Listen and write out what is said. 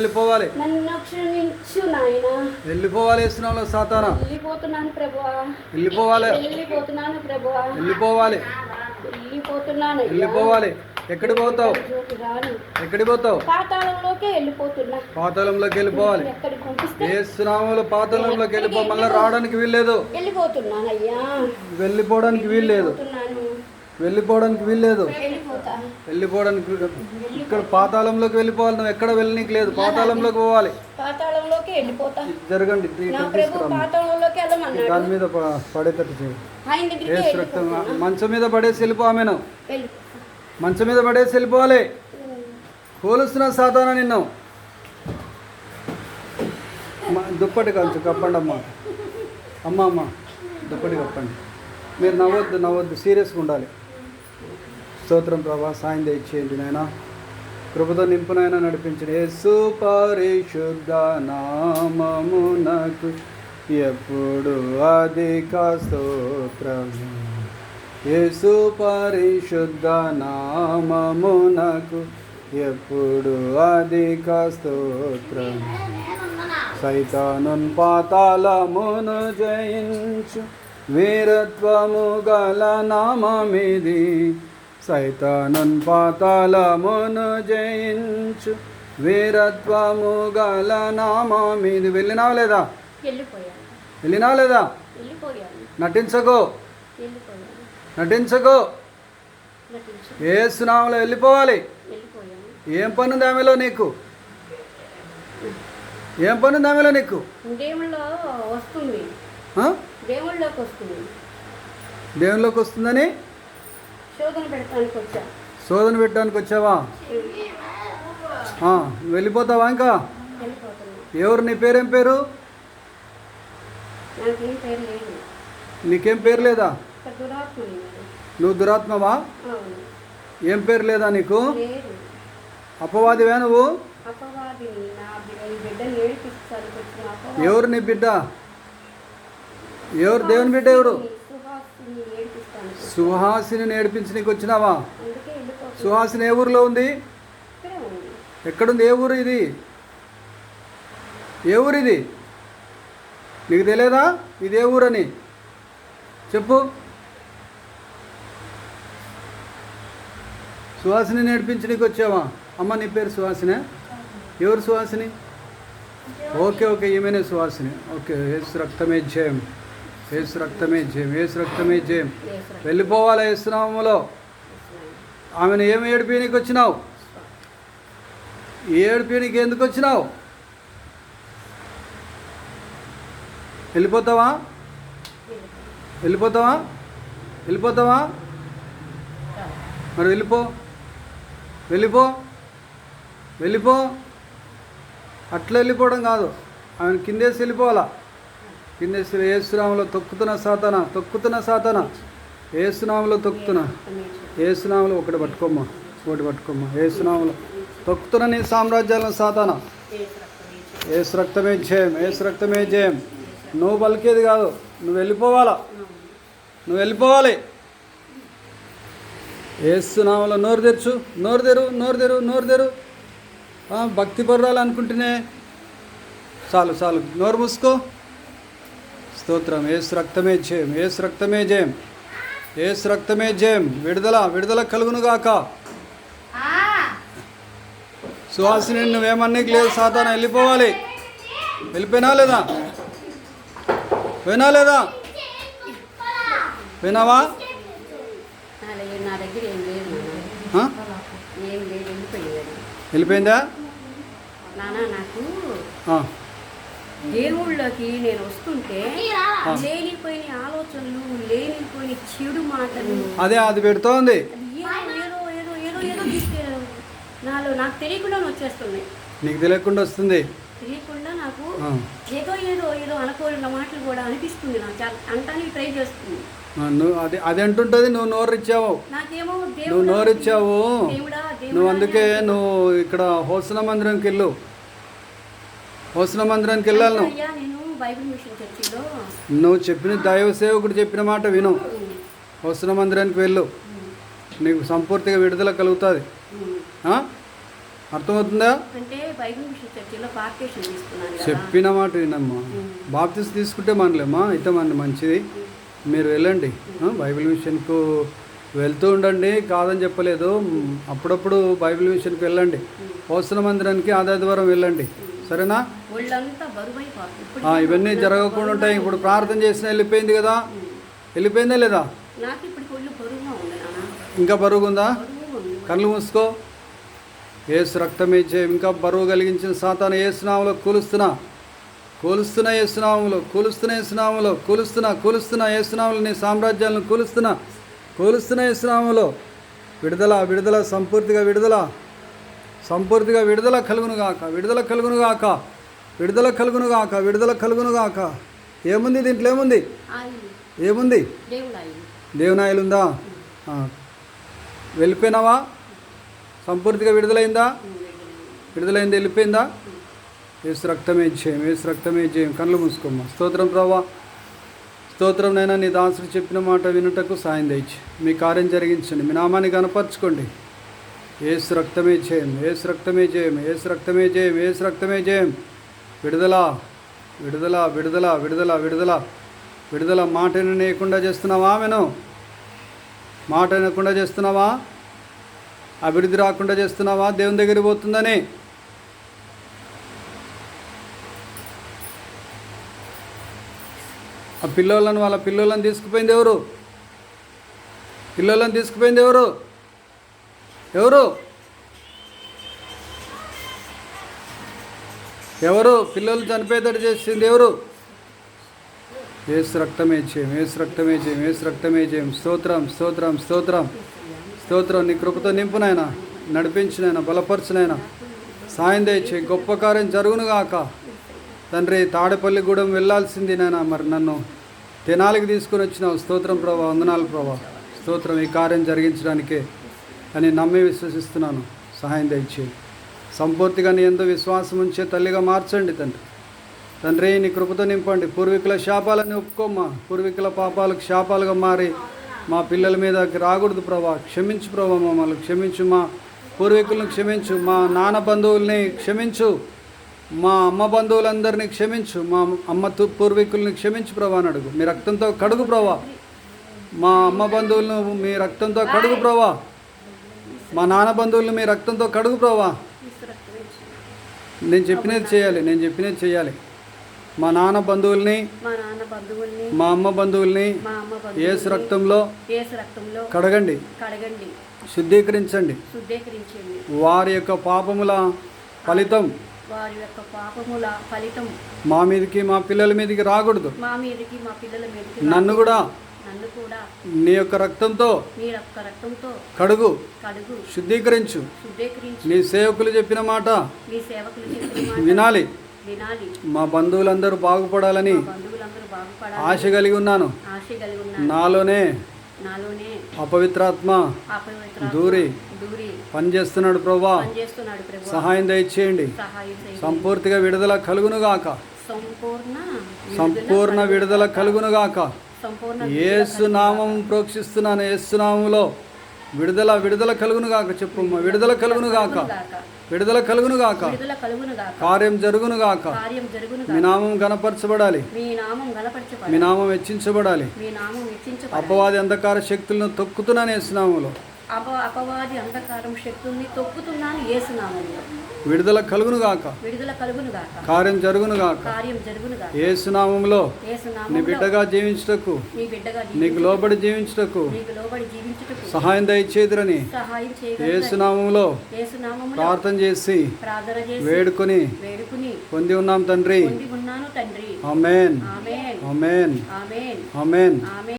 వెళ్ళిపోవాలి. వెళ్ళిపోవాలి ఇస్తున్నాంలో సాతానా. వెళ్ళిపోతున్నాను ప్రభువా. వెళ్ళిపోవాలి. వెళ్ళిపోతున్నాను ప్రభువా. వెళ్ళిపోవాలి. వెళ్ళిపోతున్నాను. వెళ్ళిపోవాలి. ఎక్కడికి పోతావు? ఎక్కడికి పోతావు? పాతాళంలోకే వెళ్ళిపోతున్నా. పాతాళంలోకి వెళ్ళిపోవాలి. ఎక్కడికి పంపిస్తే? ఏ స్నామంలో పాతాళంలోకి వెళ్ళిపో. మళ్ళీ రావడానికి వీల్లేదు. వెళ్ళిపోతున్నాను అయ్యా. వెళ్ళిపోవడానికి వీల్లేదు. వెళ్ళిపోవడానికి వీల్లేదు. వెళ్ళిపోవడానికి ఇక్కడ పాతాళంలోకి వెళ్ళిపోవాలి నువ్వు ఎక్కడ వెళ్ళనీకి లేదు. పాతాళంలోకి పోవాలి. పాతాళంలోకి వెళ్ళిపోతా. జరగండి దాని మీద పడేటట్టు చేయి. మంచం మీద పడేసి వెళ్ళిపో మంచం మీద పడేసి వెళ్ళిపోవాలి. పోలుస్తున్నా సాధారణ నిన్ను. దుప్పటి కొంచెం కప్పండి అమ్మ. అమ్మ అమ్మ దుప్పటి కప్పండి. మీరు నవ్వొద్దు నవ్వొద్దు సీరియస్గా ఉండాలి. స్తోత్రం ప్రభా సాయం దయచేయండి నాయన. కృపతో నింపునైనా నడిపించిన యేసు పరిశుద్ధ నామమునకు ఎప్పుడు అధిక స్తోత్రం. యేసు పరిశుద్ధ నామమునకు ఎప్పుడు అధిక స్తోత్రం. సైతానున్ పాతాళమును జయించు వీరత్వము గల నామమిది. సైతానున్ పాతాళమును జయించు. వీరత్వము గల నామమిది వెళ్ళినావా లేదా? వెళ్ళినావా లేదా? నటించకో. నటించకో. నటించు. ఏ సునామలో వెళ్ళిపోవాలి ఏం పని ఉంది ఆమెలో నీకు? ఏం పని ఉంది ఆమెలో నీకు? దేవుళ్ళో వస్తుంది. ఆ? దేవుళ్ళలోకి వస్తుంది. దేవునిలోకి వస్తుందని? శోధన పెడతానికి వచ్చా? శోధన పెట్టడానికి వచ్చావా? వెళ్ళిపోతావా ఇంకా? ఎవరు నీ పేరేం పేరు? నాకేం పేరు లేదు. నువ్వు దురాత్మవా? ఏం పేరు లేదా నీకు? అపవాదివే నువ్వు? ఎవరు నీ బిడ్డ? ఎవరు దేవుని బిడ్డ ఎవరు? సుహాసిని నేర్పించడానికి వచ్చినావా? సుహాసిని ఏ ఊరిలో ఉంది? ఎక్కడుంది? ఏ ఊరు ఇది? ఏ ఊరు ఇది? నీకు తెలియదా ఇది ఏ ఊరని? చెప్పు. సుహాసిని నేర్పించడానికి వచ్చావా? అమ్మ నీ పేరు సుహాసినే? ఎవరు సుహాసిని? ఓకే ఓకే ఈమెనే సుహాసిని. ఓకే రక్తమే జయం. ఏసు రక్తమే జయం ఏసు రక్తమే జయం. యేసు వెళ్ళిపోవాలి ఏసునామములో ఆమెను ఏమి ఏడిపోయానికి వచ్చినావు? ఏడిపోయానికి ఎందుకు వచ్చినావు? వెళ్ళిపోతావా? వెళ్ళిపోతావా? వెళ్ళిపోతావా? మరి వెళ్ళిపో. వెళ్ళిపో. వెళ్ళిపో. అట్లా వెళ్ళిపోవడం కాదు. ఆమెను కిందేసి వెళ్ళిపోవాలా? కింద ఏసునామలో తొక్కుతున్న సాతన తొక్కుతున్న సాతన? ఏసునామలో తొక్కుతున్న? ఏసునామలో ఒకటి పట్టుకోమ్మా ఒకటి పట్టుకోమ్మా. ఏసునామలో తొక్కుతున్న నీ సామ్రాజ్యాలను సాతాన? ఏసు రక్తమే జయం ఏసు రక్తమే జయం. నువ్వు పలికేది కాదు నువ్వు వెళ్ళిపోవాలా? నువ్వు వెళ్ళిపోవాలి. ఏసునామలో నోరు తెరచు నోరు తెరు నోరు తెరు నోరు తెరు. భక్తి పర్రాలనుకుంటేనే చాలు చాలు. నోరు మూసుకో. స్తోత్రం. ఏసు రక్తమే జయం. ఏసు రక్తమే జయం. ఏసు రక్తమే జయం. విడుదల విడుదల కలుగును గాక సుహాసిని నువ్వేమన్నీకి లేదు సాతాన వెళ్ళిపోవాలి. వెళ్ళిపోయినా లేదా? పోయినా లేదా? పోయినావా? వెళ్ళిపోయిందా. నాకు దేవుళ్ళకి నేను వస్తుంటే లేనిపోయిన ఆలోచనలు లేనిపోయిన చెడు మాటలు. అదే అది పెడుతోంది. ఏదో ఏదో ఏదో ఏదో నాలో నాకు తెలియకుండానే వచ్చేస్తున్నాయి నీకు తెలియకుండా వస్తుంది. తెలియకుండా నాకు ఏదో ఏదో ఏదో అనుకోని మాటలు కూడా అనిపిస్తుంది నాకు. చాలా అంటానికి ట్రై చేస్తుంది. ఆ, నువ్వు అది అది అంటుంటుంది నువ్వు నోరు ఇచ్చావు నాకేమో నువ్వు దేవుడా నోరు ఇచ్చావు దేవుడా నువ్వు అందుకే నువ్వు ఇక్కడ హోసన మందిరంకి వెళ్ళు. హోసన మందిరానికి వెళ్ళాలి నువ్వు. చెప్పిన దైవ సేవకుడు చెప్పిన మాట విను. హోసన మందిరానికి వెళ్ళు. నీకు సంపూర్తిగా విడుదల కలుగుతుంది? అర్థమవుతుందా? చెప్పిన మాట వినమ్మా. బాప్తిస్ తీసుకుంటే మనలేమ్మా అయితే మన మంచిది. మీరు వెళ్ళండి. బైబిల్ మిషన్కు వెళ్తూ ఉండండి. కాదని చెప్పలేదు. అప్పుడప్పుడు బైబిల్ మిషన్కి వెళ్ళండి. పోస్తున్న మందిరానికి ఆదాయద్వారం వెళ్ళండి. సరేనా? ఇవన్నీ జరగకుండా ఉంటాయి. ఇప్పుడు ప్రార్థన చేసిన వెళ్ళిపోయింది కదా? వెళ్ళిపోయిందా లేదా? ఇంకా బరువుగా ఉంది. కళ్ళు మూసుకో. ఏసు రక్తమే చేయం. ఇంకా బరువు కలిగించిన సాతాను ఏసునాములో కూలుస్తున్నా. కూలుస్తున్నా ఏసునాములో కూలుస్తున్న ఏసునాములో కూలుస్తున్నా కూలుస్తున్నా ఏసునాములు నీ సామ్రాజ్యాలను కూలుస్తున్నా. కూలుస్తున్న ఏసునాములో విడుదల విడుదల సంపూర్తిగా విడుదల. సంపూర్తిగా విడుదల కలుగును గాక విడుదల కలుగును గాక విడుదల కలుగును గాక విడుదల కలుగును గాక ఏముంది దీంట్లో ఏముంది? ఏముంది? దేవునాయలు ఉందా. వెళ్ళిపోయినావా? సంపూర్తిగా విడుదలైందా? విడుదలైంది. వెళ్ళిపోయిందా? ఏసు రక్తమే చేయం ఏసు రక్తమే చేయం కళ్ళు మూసుకోమ్మా. స్తోత్రం ప్రభా స్తోత్రం నైనా నీ దాసుడు చెప్పిన మాట వినుటకు సాయం దయచి. మీ కార్యం జరిగించండి. మీ నామాన్ని కనపరచుకోండి ఏసు రక్తమే జయం ఏసు రక్తమే జయం ఏసు రక్తమే జయం ఏసు రక్తమే జయం. విడుదల విడుదల విడుదల విడుదల విడుదల. విడుదల మాట వినకుండా చేస్తున్నావా ఆమెను? మాట వినకుండా చేస్తున్నావా? అభివృద్ధి రాకుండా చేస్తున్నావా? దేవుని దగ్గర పోతుందని. ఆ పిల్లోలను వాళ్ళ పిల్లోలను తీసుకుపోయింది ఎవరు? పిల్లలను తీసుకుపోయింది ఎవరు? ఎవరు? ఎవరు? పిల్లలు చనిపోయేటట్టు చేసింది ఎవరు? ఏసు రక్తమే చేయం ఏసు రక్తమే చేయం ఏసు రక్తమే చేయం. స్తోత్రం స్తోత్రం స్తోత్రం. స్తోత్రం నీ కృపతో నింపునైనా నడిపించినైనా బలపరచునైనా సాయం దయచే గొప్ప కార్యం జరుగునుగాక తండ్రి తాడేపల్లిగూడెం వెళ్ళాల్సింది నాయన మరి నన్ను. తినాలికి తీసుకుని వచ్చినావు. స్తోత్రం ప్రభా వందనాలు ప్రభా. స్తోత్రం ఈ కార్యం జరిగించడానికే. అని నమ్మి విశ్వసిస్తున్నాను. సహాయం దయచేయి సంపూర్తిగా నీ ఎందు విశ్వాసం ఉంచే తల్లిగా మార్చండి తండ్రి. తండ్రి నీ కృపతో నింపండి. పూర్వీకుల శాపాలని ఒప్పుకోమ్మా. పూర్వీకుల పాపాలకు శాపాలుగా మారి మా పిల్లల మీదకి రాకూడదు ప్రభా. క్షమించు ప్రభా మమ్మల్ని. క్షమించు మా పూర్వీకులను క్షమించు. మా నాన్న బంధువుల్ని క్షమించు. మా అమ్మ బంధువులందరినీ క్షమించు. మా అమ్మ పూర్వీకుల్ని క్షమించు ప్రభా అని అడుగు. మీ రక్తంతో కడుగు ప్రభా. మా అమ్మ బంధువులను మీ రక్తంతో కడుగు ప్రభా. మా నాన్న బంధువులను మీ రక్తంతో కడుగు ప్రభా. నేను చెప్పినది చేయాలి నేను చెప్పినది చేయాలి. మా నాన్న బంధువుల్ని మా అమ్మ బంధువుల్ని ఏసు రక్తంలో కడగండి. కడగండి. శుద్ధీకరించండి. శుద్ధీకరించండి. వారి యొక్క పాపముల ఫలితం వారి యొక్క పాపముల ఫలితం మా మీదకి మా పిల్లల మీదకి రాకూడదు. మా మీదకి మా పిల్లల మీదకి నన్ను కూడా నన్ను కూడా నీ యొక్క రక్తంతో మీ యొక్క రక్తంతో కడుగు కడుగు శుద్ధీకరించు. శుద్ధీకరించి. నీ సేవకులు చెప్పిన మాట మీ సేవకులు చెప్పిన మాట వినాలి. వినాలి. మా బంధువులందరూ బాగుపడాలని మా బంధువులందరూ బాగుపడాలి ఆశ కలిగి ఉన్నాను. ఆశ కలిగి ఉన్నారు నాలోనే నాలోనే అపవిత్రాత్మ అపవిత్ర దూరి దూరి పనిచేస్తున్నాడు ప్రభా. సహాయం దయచేయండి. సంపూర్తిగా విడుదల కలుగునుగాక. సంపూర్ణ సంపూర్ణ విడుదల కలుగునుగాక. సంపూర్ణ యేసు నామం ప్రోక్షిస్తున్నాను యేసు నామములో. విడుదల విడుదల కలుగునుగాక చెప్పమ్మా విడుదల కలుగునుగాక గాక. విడుదల కలుగును గాక. కార్యం జరుగును గాక. గణపరచబడాలి మీ నామం హెచ్చించబడాలి మీ నామం హెచ్చించబడాలి అపవాది అంధకార శక్తులను తొక్కుతున్నాను యేసునామములో అప అపవాది అంధకారం శక్తుల్ని తొక్కుతున్నాను ఏసునామంలో విడుదల కలుగునుగాక విడుదల కలుగును గాక. కార్యం జరుగునుగాక కార్యం జరుగును గాక. ఏసునామంలో నీ బిడ్డగా జీవించుటకు నీ బిడ్డగా నీకు లోబడి జీవించుటకు నీకు లోబడి జీవించుటకు సహాయం దయచేదురని ఏసునామములో ప్రార్థన చేసి వేడుకొని పొంది ఉన్నాం తండ్రి. అమేన్ అమేన్ అమేన్